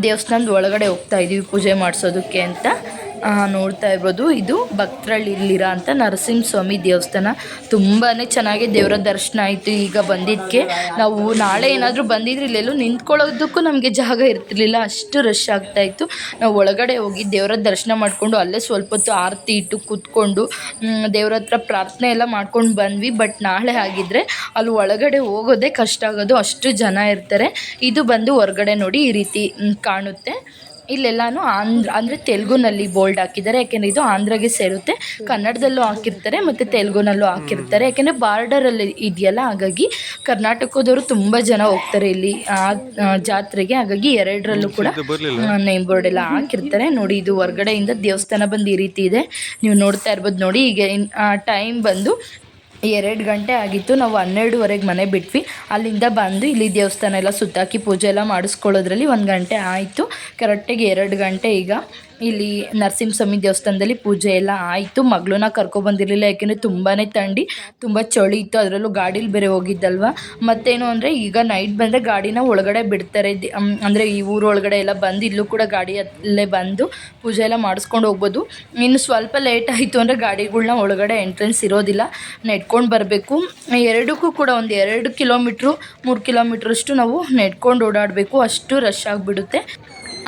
ದೇವಸ್ಥಾನದ ಒಳಗಡೆ ಹೋಗ್ತಾ ಇದೀವಿ ಪೂಜೆ ಮಾಡಿಸೋದಕ್ಕೆ ಅಂತ. ನೋಡ್ತಾ ಇರ್ಬೋದು. ಇದು ಭಕ್ತರಳ್ಳಿಲಿರೋ ಅಂತ ನರಸಿಂಹಸ್ವಾಮಿ ದೇವಸ್ಥಾನ. ತುಂಬಾ ಚೆನ್ನಾಗಿ ದೇವರ ದರ್ಶನ ಆಯಿತು ಈಗ ಬಂದಿದ್ದಕ್ಕೆ ನಾವು ನಾಳೆ ಏನಾದರೂ ಬಂದಿದ್ರೆ ಇಲ್ಲೆಲ್ಲೂ ನಿಂತ್ಕೊಳ್ಳೋದಕ್ಕೂ ನಮಗೆ ಜಾಗ ಇರ್ತಿರ್ಲಿಲ್ಲ. ಅಷ್ಟು ರಶ್ ಆಗ್ತಾಯಿತ್ತು ನಾವು ಒಳಗಡೆ ಹೋಗಿ ದೇವರ ದರ್ಶನ ಮಾಡಿಕೊಂಡು ಅಲ್ಲೇ ಸ್ವಲ್ಪ ಹೊತ್ತು ಆರತಿ ಇಟ್ಟು ಕೂತ್ಕೊಂಡು ದೇವ್ರ ಹತ್ರ ಪ್ರಾರ್ಥನೆ ಎಲ್ಲ ಮಾಡ್ಕೊಂಡು ಬಂದ್ವಿ. ಬಟ್ ನಾಳೆ ಆಗಿದ್ದರೆ ಅಲ್ಲಿ ಒಳಗಡೆ ಹೋಗೋದೇ ಕಷ್ಟ ಆಗೋದು. ಅಷ್ಟು ಜನ ಇರ್ತಾರೆ. ಇದು ಬಂದು ಹೊರಗಡೆ ನೋಡಿ ಈ ರೀತಿ ಕಾಣುತ್ತೆ. ಇಲ್ಲೆಲ್ಲಾನು ಆಂಧ್ರ ಅಂದರೆ ತೆಲುಗುನಲ್ಲಿ ಬೋಲ್ಡ್ ಹಾಕಿದ್ದಾರೆ ಯಾಕೆಂದರೆ ಇದು ಆಂಧ್ರಗೆ ಸೇರುತ್ತೆ. ಕನ್ನಡದಲ್ಲೂ ಹಾಕಿರ್ತಾರೆ ಮತ್ತು ತೆಲುಗುನಲ್ಲೂ ಹಾಕಿರ್ತಾರೆ. ಯಾಕೆಂದರೆ ಬಾರ್ಡರಲ್ಲಿ ಇದೆಯಲ್ಲ ಹಾಗಾಗಿ ಕರ್ನಾಟಕದವರು ತುಂಬ ಜನ ಹೋಗ್ತಾರೆ ಇಲ್ಲಿ ಆ ಜಾತ್ರೆಗೆ. ಹಾಗಾಗಿ ಎರಡರಲ್ಲೂ ಕೂಡ ನೇಮ್ ಬೋರ್ಡ್ ಎಲ್ಲ ಹಾಕಿರ್ತಾರೆ. ನೋಡಿ ಇದು ಹೊರ್ಗಡೆಯಿಂದ ದೇವಸ್ಥಾನ ಬಂದು ಈ ರೀತಿ ಇದೆ. ನೀವು ನೋಡ್ತಾ ಇರ್ಬೋದು ನೋಡಿ ಈಗ ಟೈಮ್ ಬಂದು ಎರಡು ಗಂಟೆ ಆಗಿತ್ತು. ನಾವು ಹನ್ನೆರಡುವರೆಗೆ ಮನೆ ಬಿಟ್ವಿ. ಅಲ್ಲಿಂದ ಬಂದು ಇಲ್ಲಿ ದೇವಸ್ಥಾನ ಎಲ್ಲ ಸುತ್ತಾಕಿ ಪೂಜೆ ಎಲ್ಲ ಮಾಡಿಸ್ಕೊಳ್ಳೋದ್ರಲ್ಲಿ ಒಂದು ಗಂಟೆ ಆಯಿತು. ಕರೆಕ್ಟಾಗಿ ಎರಡು ಗಂಟೆ ಈಗ. ಇಲ್ಲಿ ನರಸಿಂಹಸ್ವಾಮಿ ದೇವಸ್ಥಾನದಲ್ಲಿ ಪೂಜೆ ಎಲ್ಲ ಆಯಿತು. ಮಗಳನ್ನ ಕರ್ಕೊಬಂದಿರಲಿಲ್ಲ ಯಾಕೆಂದರೆ ತುಂಬಾ ತಂಡಿ ತುಂಬ ಚಳಿ ಇತ್ತು. ಅದರಲ್ಲೂ ಗಾಡೀಲಿ ಬೇರೆ ಹೋಗಿದ್ದಲ್ವ? ಮತ್ತೇನು ಅಂದರೆ ಈಗ ನೈಟ್ ಬಂದರೆ ಗಾಡಿನ ಒಳಗಡೆ ಬಿಡ್ತಾರೆ. ಅಂದರೆ ಈ ಊರು ಒಳಗಡೆ ಎಲ್ಲ ಬಂದು ಇಲ್ಲೂ ಕೂಡ ಗಾಡಿಯಲ್ಲೇ ಬಂದು ಪೂಜೆ ಎಲ್ಲ ಮಾಡಿಸ್ಕೊಂಡು ಹೋಗ್ಬೋದು. ಇನ್ನು ಸ್ವಲ್ಪ ಲೇಟ್ ಆಯಿತು ಅಂದರೆ ಗಾಡಿಗಳನ್ನ ಒಳಗಡೆ ಎಂಟ್ರೆನ್ಸ್ ಇರೋದಿಲ್ಲ. ನೆಡ್ಕೊಂಡು ಬರಬೇಕು. ಎರಡಕ್ಕೂ ಕೂಡ ಒಂದು ಎರಡು ಕಿಲೋಮೀಟ್ರು ಮೂರು ಕಿಲೋಮೀಟ್ರಷ್ಟು ನಾವು ನೆಡ್ಕೊಂಡು ಓಡಾಡಬೇಕು. ಅಷ್ಟು ರಶ್ ಆಗಿಬಿಡುತ್ತೆ.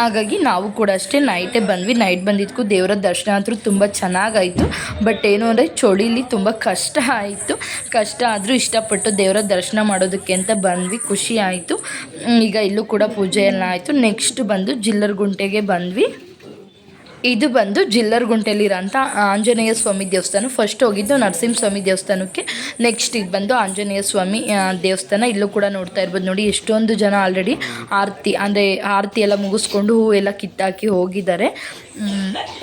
ಹಾಗಾಗಿ ನಾವು ಕೂಡ ಅಷ್ಟೇ ನೈಟೇ ಬಂದ್ವಿ. ನೈಟ್ ಬಂದಿದ್ದಕ್ಕೂ ದೇವರ ದರ್ಶನ ಅಂತೂ ತುಂಬ ಚೆನ್ನಾಗಾಯಿತು. ಬಟ್ ಏನು ಅಂದರೆ ಚಳಿಲಿ ತುಂಬ ಕಷ್ಟ ಆಯಿತು. ಕಷ್ಟ ಆದರೂ ಇಷ್ಟಪಟ್ಟು ದೇವರ ದರ್ಶನ ಮಾಡೋದಕ್ಕೆ ಅಂತ ಬಂದ್ವಿ. ಖುಷಿ ಆಯಿತು. ಈಗ ಇಲ್ಲೂ ಕೂಡ ಪೂಜೆ ಎಲ್ಲ ಆಯಿತು. ನೆಕ್ಸ್ಟ್ ಬಂದು ಜಿಲ್ಲರ್ ಗುಂಟೆಗೆ ಬಂದ್ವಿ. ಇದು ಬಂದು ಜಿಲ್ಲರ್ಗುಂಟೆಲಿರೋಂಥ ಆಂಜನೇಯ ಸ್ವಾಮಿ ದೇವಸ್ಥಾನ. ಫಸ್ಟ್ ಹೋಗಿದ್ದು ನರಸಿಂಹಸ್ವಾಮಿ ದೇವಸ್ಥಾನಕ್ಕೆ ನೆಕ್ಸ್ಟ್ ಇದು ಬಂದು ಆಂಜನೇಯ ಸ್ವಾಮಿ ದೇವಸ್ಥಾನ. ಇಲ್ಲೂ ಕೂಡ ನೋಡ್ತಾ ಇರ್ಬೋದು ನೋಡಿ, ಎಷ್ಟೊಂದು ಜನ ಆಲ್ರೆಡಿ ಆರತಿ, ಅಂದರೆ ಆರತಿ ಎಲ್ಲ ಮುಗಿಸ್ಕೊಂಡು ಹೂ ಎಲ್ಲ ಕಿತ್ತಾಕಿ ಹೋಗಿದ್ದಾರೆ.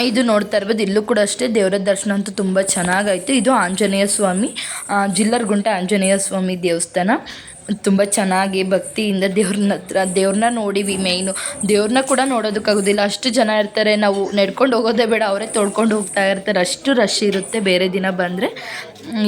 ಇದು ನೋಡ್ತಾ ಇರ್ಬೋದು, ಇಲ್ಲೂ ಕೂಡ ಅಷ್ಟೇ ದೇವರ ದರ್ಶನ ಅಂತೂ ತುಂಬ ಚೆನ್ನಾಗಾಯಿತು. ಇದು ಆಂಜನೇಯ ಸ್ವಾಮಿ ಜಿಲ್ಲರ್ಗುಂಟೆ ಆಂಜನೇಯ ಸ್ವಾಮಿ ದೇವಸ್ಥಾನ. ತುಂಬ ಚೆನ್ನಾಗಿ ಭಕ್ತಿಯಿಂದ ದೇವ್ರನ್ನ ಹತ್ರ, ದೇವ್ರನ್ನ ನೋಡಿವಿ ಮೇಯ್ನು ದೇವ್ರನ್ನ ಕೂಡ ನೋಡೋದಕ್ಕಾಗೋದಿಲ್ಲ ಅಷ್ಟು ಜನ ಇರ್ತಾರೆ, ನಾವು ನಡ್ಕೊಂಡು ಹೋಗೋದೇ ಬೇಡ, ಅವರೇ ತೊಳ್ಕೊಂಡು ಹೋಗ್ತಾ ಇರ್ತಾರೆ. ಅಷ್ಟು ರಶ್ ಇರುತ್ತೆ. ಬೇರೆ ದಿನ ಬಂದರೆ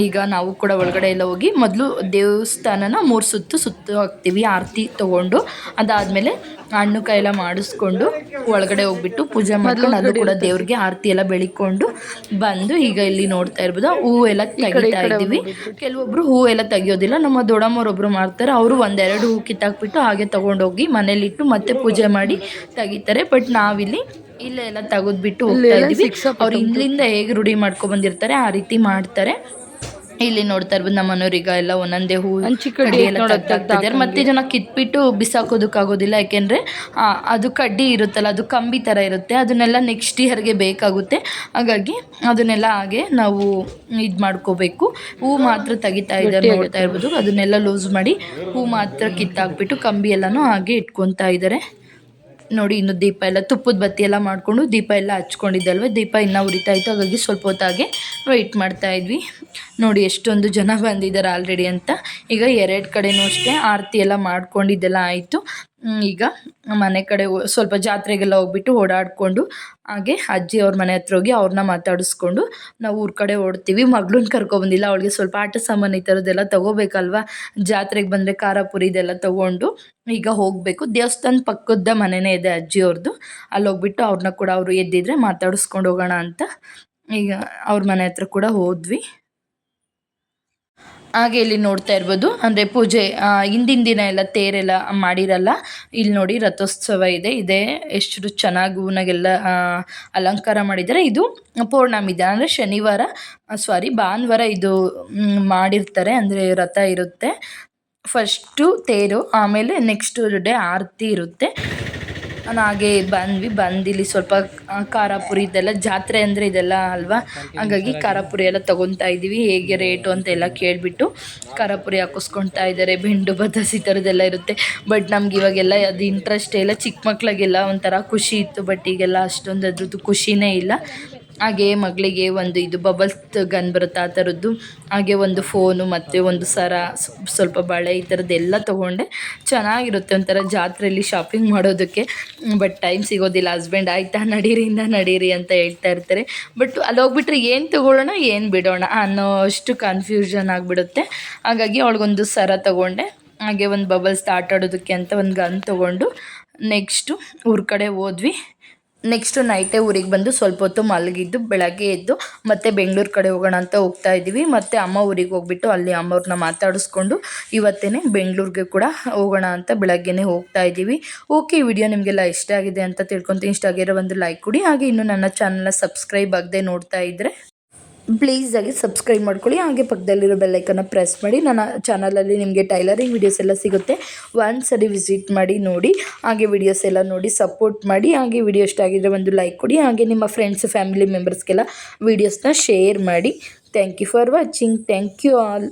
ಈಗ ನಾವು ಕೂಡ ಒಳಗಡೆ ಎಲ್ಲ ಹೋಗಿ ಮೊದಲು ದೇವಸ್ಥಾನನ ಮೂರು ಸುತ್ತು ಸುತ್ತು ಹಾಕ್ತೀವಿ ಆರತಿ ತೊಗೊಂಡು. ಅದಾದಮೇಲೆ ಹಣ್ಣು ಕಾಯಿ ಎಲ್ಲ ಮಾಡಿಸ್ಕೊಂಡು ಒಳಗಡೆ ಹೋಗ್ಬಿಟ್ಟು ಪೂಜೆ ಮಾಡ್ಕೊಂಡು ಅದು ಕೂಡ ದೇವ್ರಿಗೆ ಆರತಿ ಎಲ್ಲ ಬೆಳಿಕೊಂಡು ಬಂದು ಈಗ ಇಲ್ಲಿ ನೋಡ್ತಾ ಇರ್ಬೋದು ಹೂವು ಎಲ್ಲ ತೆಗಿತಾ ಇದ್ದೀವಿ. ಕೆಲವೊಬ್ರು ಹೂ ಎಲ್ಲ ತೆಗಿಯೋದಿಲ್ಲ ನಮ್ಮ ದೊಡ್ಡಮ್ಮರೊಬ್ರು ಮಾಡ್ತಾರೆ ಅವರು ಒಂದೆರಡು ಹೂ ಕಿತ್ತಾಕ್ಬಿಟ್ಟು ಹಾಗೆ ತಗೊಂಡೋಗಿ ಮನೇಲಿಟ್ಟು ಮತ್ತೆ ಪೂಜೆ ಮಾಡಿ ತೆಗಿತಾರೆ. ಬಟ್ ನಾವಿಲ್ಲಿ ಇಲ್ಲೇ ಎಲ್ಲ ತೆಗೆದ್ಬಿಟ್ಟು ಹೋಗ್ತಾ ಇದ್ದೀವಿ. ಅವ್ರು ಇಲ್ಲಿಂದ ಹೇಗೆ ರೂಢಿ ಮಾಡ್ಕೊ ಬಂದಿರ್ತಾರೆ ಆ ರೀತಿ ಮಾಡ್ತಾರೆ. ಇಲ್ಲಿ ನೋಡ್ತಾ ಇರ್ಬೋದು ನಮ್ಮ ಮನೋರಿಗ ಎಲ್ಲ ಒಂದೊಂದೇ ಹೂ ಕಡ್ಡಿ ಎಲ್ಲ ತೆಗ್ದಾಕ್ತಿದ್ದಾರೆ. ಮತ್ತೆ ಜನ ಕಿತ್ಬಿಟ್ಟು ಬಿಸಾಕೋದಕ್ಕಾಗೋದಿಲ್ಲ ಯಾಕೆಂದರೆ ಅದು ಕಡ್ಡಿ ಇರುತ್ತಲ್ಲ ಅದು ಕಂಬಿ ತರ ಇರುತ್ತೆ ಅದನ್ನೆಲ್ಲ ನೆಕ್ಸ್ಟ್ ಇಯರ್ಗೆ ಬೇಕಾಗುತ್ತೆ. ಹಾಗಾಗಿ ಅದನ್ನೆಲ್ಲ ಹಾಗೆ ನಾವು ಇದು ಮಾಡ್ಕೋಬೇಕು. ಹೂ ಮಾತ್ರ ತೆಗಿತಾ ಇದ್ದಾರೆ ನೋಡ್ತಾ ಇರ್ಬೋದು ಅದನ್ನೆಲ್ಲ ಲೂಸ್ ಮಾಡಿ ಹೂ ಮಾತ್ರ ಕಿತ್ತಾಕ್ಬಿಟ್ಟು ಕಂಬಿ ಎಲ್ಲನೂ ಹಾಗೆ ಇಟ್ಕೊತಾ ಇದ್ದಾರೆ. ನೋಡಿ, ಇನ್ನು ದೀಪ ಎಲ್ಲ ತುಪ್ಪದ ಬತ್ತಿ ಎಲ್ಲ ಮಾಡಿಕೊಂಡು ದೀಪ ಎಲ್ಲ ಹಚ್ಕೊಂಡಿದ್ದಲ್ವ? ದೀಪ ಇನ್ನೂ ಉರಿತಾ ಇತ್ತು, ಹಾಗಾಗಿ ಸ್ವಲ್ಪ ಹೊತ್ತಾಗೆ ವೆಯ್ಟ್ ಮಾಡ್ತಾ ಇದ್ವಿ. ನೋಡಿ, ಎಷ್ಟೊಂದು ಜನ ಬಂದಿದ್ದಾರೆ ಆಲ್ರೆಡಿ ಅಂತ. ಈಗ ಎರಡು ಕಡೆಯೂ ಅಷ್ಟೇ ಆರತಿ ಎಲ್ಲ ಮಾಡ್ಕೊಂಡಿದ್ದೆಲ್ಲ ಆಯಿತು. ಈಗ ಮನೆ ಕಡೆ ಸ್ವಲ್ಪ ಜಾತ್ರೆಗೆಲ್ಲ ಹೋಗ್ಬಿಟ್ಟು ಓಡಾಡಿಕೊಂಡು ಹಾಗೆ ಅಜ್ಜಿ ಅವ್ರ ಮನೆ ಹತ್ರ ಹೋಗಿ ಅವ್ರನ್ನ ಮಾತಾಡಿಸ್ಕೊಂಡು ನಾವು ಊರ ಕಡೆ ಓಡ್ತೀವಿ. ಮಗಳನ್ನ ಕರ್ಕೊಬಂದಿಲ್ಲ ಅವಳಿಗೆ ಸ್ವಲ್ಪ ಆಟ ಸಾಮಾನು ಈ ಥರದ್ದೆಲ್ಲ ತೊಗೋಬೇಕಲ್ವ? ಜಾತ್ರೆಗೆ ಬಂದರೆ ಖಾರ ಪುರಿ ಇದೆಲ್ಲ ತೊಗೊಂಡು ಈಗ ಹೋಗಬೇಕು. ದೇವಸ್ಥಾನ ಪಕ್ಕದ ಮನೆಯೇ ಇದೆ ಅಜ್ಜಿ ಅವ್ರದ್ದು ಅಲ್ಲಿ ಹೋಗ್ಬಿಟ್ಟು ಅವ್ರನ್ನ ಕೂಡ ಅವರು ಎದ್ದಿದ್ರೆ ಮಾತಾಡಿಸ್ಕೊಂಡು ಹೋಗೋಣ ಅಂತ. ಈಗ ಅವ್ರ ಮನೆ ಹತ್ರ ಕೂಡ ಹೋದ್ವಿ. ಹಾಗೆ ಇಲ್ಲಿ ನೋಡ್ತಾ ಇರ್ಬೋದು. ಅಂದರೆ ಪೂಜೆ ಹಿಂದಿನ ದಿನ ಎಲ್ಲ ತೇರೆಲ್ಲ ಮಾಡಿರಲ್ಲ. ಇಲ್ಲಿ ನೋಡಿ ರಥೋತ್ಸವ ಇದೆ. ಇದೆ ಎಷ್ಟು ಚೆನ್ನಾಗಿ ಹೂನಾಗೆಲ್ಲ ಅಲಂಕಾರ ಮಾಡಿದ್ದಾರೆ. ಇದು ಪೌರ್ಣಮಿ ದಿನ. ಅಂದರೆ ಶನಿವಾರ ಸಾರಿ ಭಾನುವಾರ ಇದು ಮಾಡಿರ್ತಾರೆ. ಅಂದರೆ ರಥ ಇರುತ್ತೆ. ಫಸ್ಟು ತೇರು, ಆಮೇಲೆ ನೆಕ್ಸ್ಟ್ ಡೇ ಆರತಿ ಇರುತ್ತೆ. ಹಾಗೆ ಬಂದ್ವಿ ಬಂದು ಇಲ್ಲಿ ಸ್ವಲ್ಪ ಖಾರ ಪುರಿ ಇದೆಲ್ಲ, ಜಾತ್ರೆ ಅಂದರೆ ಇದೆಲ್ಲ ಅಲ್ವಾ? ಹಾಗಾಗಿ ಖಾರ ಪುರಿ ಎಲ್ಲ ತೊಗೊತಾ ಇದ್ದೀವಿ, ಹೇಗೆ ರೇಟು ಅಂತೆಲ್ಲ ಕೇಳಿಬಿಟ್ಟು ಖಾರ ಪುರಿ ಹಾಕಿಸ್ಕೊಳ್ತಾ ಇದ್ದಾರೆ, ಬೆಂಡು, ಬದಸಿ ಥರದ್ದೆಲ್ಲ ಇರುತ್ತೆ. ಬಟ್ ನಮ್ಗೆ ಇವಾಗೆಲ್ಲ ಅದು ಇಂಟ್ರೆಸ್ಟ್ ಇಲ್ಲ, ಚಿಕ್ಕ ಮಕ್ಳಿಗೆಲ್ಲ ಒಂಥರ ಖುಷಿ ಇತ್ತು ಬಟ್ ಈಗೆಲ್ಲ ಅಷ್ಟೊಂದು ಅದ್ರದ್ದು ಖುಷಿನೇ ಇಲ್ಲ. ಹಾಗೆ ಮಗಳಿಗೆ ಒಂದು ಇದು ಬಬಲ್ಸ್ ಗನ್ ಬರುತ್ತೆ ಆ ಥರದ್ದು. ಹಾಗೆ ಒಂದು ಫೋನು ಮತ್ತು ಒಂದು ಸರ ಸ್ವಲ್ಪ ಬಳೆ ಈ ಥರದ್ದೆಲ್ಲ ತೊಗೊಂಡೆ. ಚೆನ್ನಾಗಿರುತ್ತೆ ಒಂಥರ ಜಾತ್ರೆಯಲ್ಲಿ ಶಾಪಿಂಗ್ ಮಾಡೋದಕ್ಕೆ. ಬಟ್ ಟೈಮ್ ಸಿಗೋದಿಲ್ಲ. ಹಸ್ಬೆಂಡ್ ಆಯಿತಾ? ನಡೀರಿಂದ ನಡೀರಿ ಅಂತ ಹೇಳ್ತಾ ಇರ್ತಾರೆ. ಬಟ್ ಅಲ್ಲಿ ಹೋಗ್ಬಿಟ್ರೆ ಏನು ತೊಗೊಳ್ಳೋಣ, ಏನು ಬಿಡೋಣ ಅನ್ನೋ ಅಷ್ಟು ಕನ್ಫ್ಯೂಷನ್ ಆಗಿಬಿಡುತ್ತೆ. ಹಾಗಾಗಿ ಅವಳಿಗೊಂದು ಸರ ತೊಗೊಂಡೆ. ಹಾಗೆ ಒಂದು ಬಬಲ್ಸ್ ಆಟಾಡೋದಕ್ಕೆ ಅಂತ ಒಂದು ಗನ್ ತೊಗೊಂಡು ನೆಕ್ಸ್ಟು ಊರ ಕಡೆ ಹೋದ್ವಿ. ನೆಕ್ಸ್ಟು ನೈಟೇ ಊರಿಗೆ ಬಂದು ಸ್ವಲ್ಪ ಹೊತ್ತು ಮಲಗಿದ್ದು, ಬೆಳಗ್ಗೆ ಎದ್ದು ಮತ್ತೆ ಬೆಂಗಳೂರು ಕಡೆ ಹೋಗೋಣ ಅಂತ ಹೋಗ್ತಾ ಇದ್ದೀವಿ. ಮತ್ತು ಅಮ್ಮ ಊರಿಗೆ ಹೋಗ್ಬಿಟ್ಟು ಅಲ್ಲಿ ಅಮ್ಮವ್ರನ್ನ ಮಾತಾಡಿಸ್ಕೊಂಡು ಇವತ್ತೇ ಬೆಂಗಳೂರಿಗೆ ಕೂಡ ಹೋಗೋಣ ಅಂತ ಬೆಳಗ್ಗೆನೇ ಹೋಗ್ತಾ ಇದ್ದೀವಿ. ಓಕೆ ವಿಡಿಯೋ ನಿಮಗೆಲ್ಲ ಇಷ್ಟ ಆಗಿದೆ ಅಂತ ತಿಳ್ಕೊತೀನಿ. ಇಷ್ಟ ಆಗಿರೋ ಒಂದು ಲೈಕ್ ಕೊಡಿ. ಹಾಗೆ ಇನ್ನು ನನ್ನ ಚಾನಲ್ನ ಸಬ್ಸ್ಕ್ರೈಬ್ ಆಗದೆ ನೋಡ್ತಾ ಇದ್ದರೆ ಪ್ಲೀಸ್ ಆಗಿ ಸಬ್ಸ್ಕ್ರೈಬ್ ಮಾಡ್ಕೊಳ್ಳಿ. ಹಾಗೆ ಪಕ್ಕದಲ್ಲಿರೋ ಬೆಲ್ಲೈಕನ್ನ ಪ್ರೆಸ್ ಮಾಡಿ. ನನ್ನ ಚಾನಲಲ್ಲಿ ನಿಮಗೆ ಟೈಲರಿಂಗ್ ವೀಡಿಯೋಸ್ ಎಲ್ಲ ಸಿಗುತ್ತೆ. ಒಂದು ಸರಿ ವಿಸಿಟ್ ಮಾಡಿ, ನೋಡಿ. ಹಾಗೆ ವಿಡಿಯೋಸ್ ಎಲ್ಲ ನೋಡಿ ಸಪೋರ್ಟ್ ಮಾಡಿ. ಹಾಗೆ ವಿಡಿಯೋ ಇಷ್ಟ ಆಗಿದ್ರೆ ಒಂದು ಲೈಕ್ ಕೊಡಿ. ಹಾಗೆ ನಿಮ್ಮ ಫ್ರೆಂಡ್ಸ್ ಫ್ಯಾಮಿಲಿ ಮೆಂಬರ್ಸ್ಗೆಲ್ಲ ವೀಡಿಯೋಸ್ನ ಶೇರ್ ಮಾಡಿ. Thank you for watching thank you all